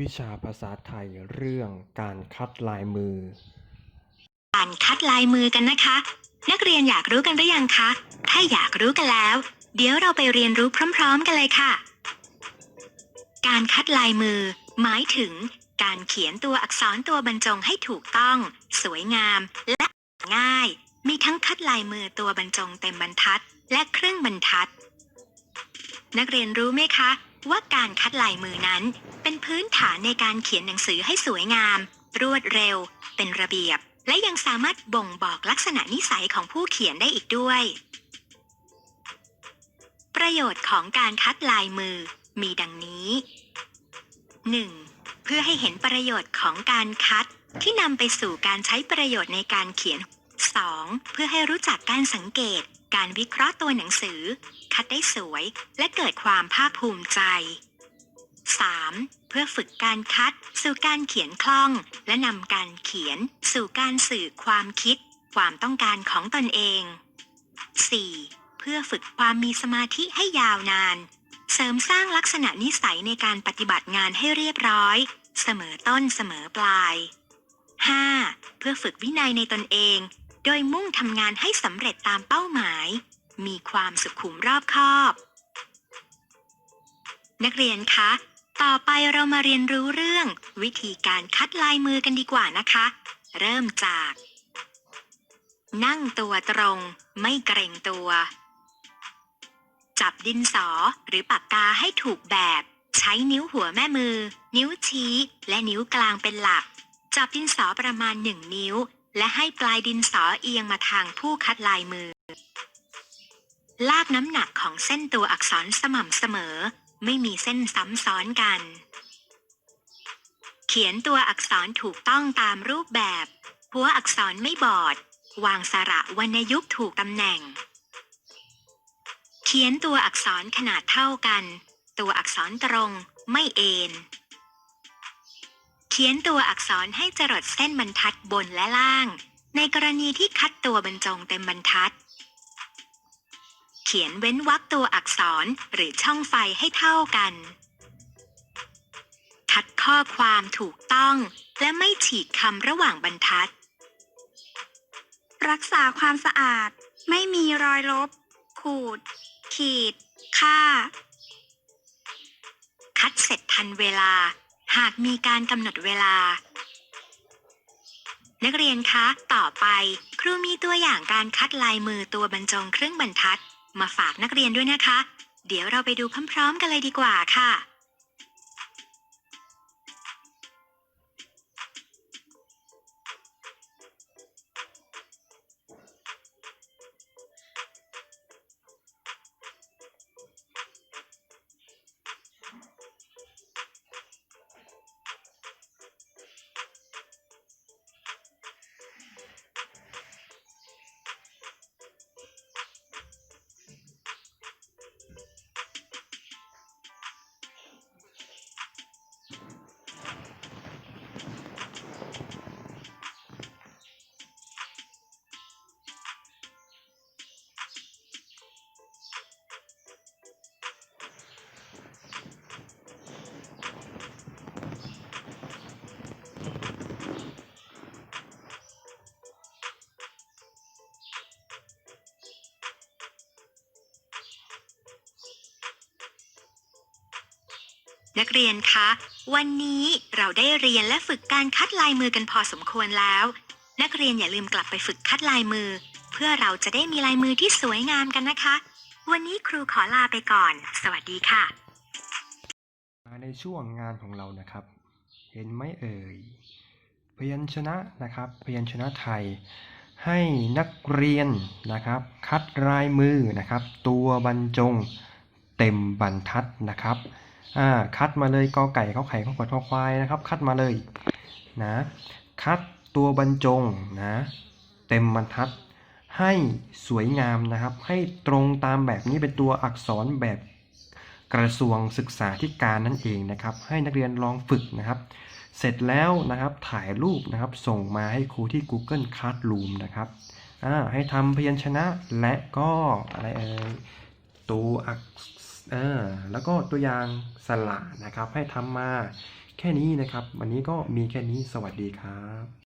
วิชาภาษาไทยเรื่องการคัดลายมือ การคัดลายมือกันนะคะ นักเรียนอยากรู้กันหรือยังคะ ถ้าอยากรู้กันแล้ว เดี๋ยวเราไปเรียนรู้พร้อม ๆ กันเลยค่ะ การคัดลายมือ หมายถึง การเขียนตัวอักษรตัวบรรจงให้ถูกต้อง สวยงาม และง่าย มีทั้งคัดลายมือตัวบรรจงเต็มบรรทัด และครึ่งบรรทัด นักเรียนรู้ไหมคะ ว่าการคัดลายมือนั้น เป็นพื้นฐานในการเขียนหนังสือให้สวยงาม รวดเร็ว เป็นระเบียบ และยังสามารถบ่งบอกลักษณะนิสัยของผู้เขียนได้อีกด้วย ประโยชน์ของการคัดลายมือมีดังนี้ 1. เพื่อให้เห็นประโยชน์ของการคัดที่นำไปสู่การใช้ประโยชน์ในการเขียน 2. เพื่อให้รู้จักการสังเกต การวิเคราะห์ตัวหนังสือ คัดได้สวยและเกิดความภาคภูมิใจ 3. เพื่อฝึกการคัด สู่การเขียนคล่อง และนำการเขียน สู่การสื่อความคิด ความต้องการของตนเอง 4. เพื่อฝึกความมีสมาธิให้ยาวนาน เสริมสร้างลักษณะนิสัยในการปฏิบัติงานให้เรียบร้อย เสมอต้นเสมอปลาย 5. เพื่อฝึกวินัยในตนเอง โดยมุ่งทำงานให้สำเร็จตามเป้าหมาย มีความสุขุมรอบคอบ นักเรียนคะ ต่อไปเรามาเรียนรู้เรื่อง วิธีการคัดลายมือกันดีกว่านะคะ เริ่มจาก นั่งตัวตรง ไม่เกรงตัว จับดินสอหรือปากกาให้ถูกแบบ ใช้นิ้วหัวแม่มือ นิ้วชี้ และนิ้วกลางเป็นหลัก จับดินสอประมาณหนึ่งนิ้ว และให้ปลายดินสอเอียงมาทางผู้คัดลายมือ ลากน้ำหนักของเส้นตัวอักษรสม่ำเสมอ ไม่มีเส้นซ้ำซ้อนกัน เขียนตัวอักษรถูกต้องตามรูปแบบ หัวอักษรไม่บอด วางสระวรรณยุกถูกตำแหน่ง เขียนตัวอักษรขนาดเท่ากัน ตัวอักษรตรง ไม่เอ็น ขียนตัวอักษรให้จรดเส้นบรรทัดบนและล่าง ในกรณีที่คัดตัวบรรจงเต็มบรรทัด เขียนเว้นวรรคตัวอักษรหรือช่องไฟให้เท่ากัน คัดข้อความถูกต้อง และไม่ฉีกคำระหว่างบรรทัด รักษาความสะอาด ไม่มีรอยลบ ขูด ขีด ค่า คัดเสร็จทันเวลา หากมีการกำหนดเวลา นักเรียนคะ ต่อไป ครูมีตัวอย่างการคัดลายมือตัวบรรจงครึ่งบรรทัด มาฝากนักเรียนด้วยนะคะ เดี๋ยวเราไปดูพร้อมๆ กันเลยดีกว่าค่ะ นักเรียนคะ วันนี้เราได้เรียนและฝึกการคัดลายมือกันพอสมควรแล้ว นักเรียนอย่าลืมกลับไปฝึกคัดลายมือ เพื่อเราจะได้มีลายมือที่สวยงามกันนะคะ วันนี้ครูขอลาไปก่อน สวัสดีค่ะ มาในช่วงงานของเรานะครับ เห็นไหมเอ่ยพยัญชนะนะครับพยัญชนะไทย ให้นักเรียนนะครับ คัดลายมือนะครับ ตัวบรรจง เต็มบรรทัดนะครับ อ่าคัดมาเลยกอไก่ข้อไข่ข้อขวดข้อควายนะครับ คัดมาเลยนะคัดตัวบรรจงนะเต็มบรรทัดให้สวยงามนะครับ ให้ตรงตามแบบนี้เป็นตัวอักษรแบบกระทรวงศึกษาธิการนั่นเองนะครับ ให้นักเรียนลองฝึกนะครับ เสร็จแล้วนะครับถ่ายรูปนะครับ ส่งมาให้ครูที่ Google Classroom นะครับอ่าให้ทำพยัญชนะและก็อะไรเอ่ยตัวอักษ ออแล้วก็ตัวอย่างสละนะครับ ให้ทำมาแค่นี้นะครับ วันนี้ก็มีแค่นี้สวัสดีครับ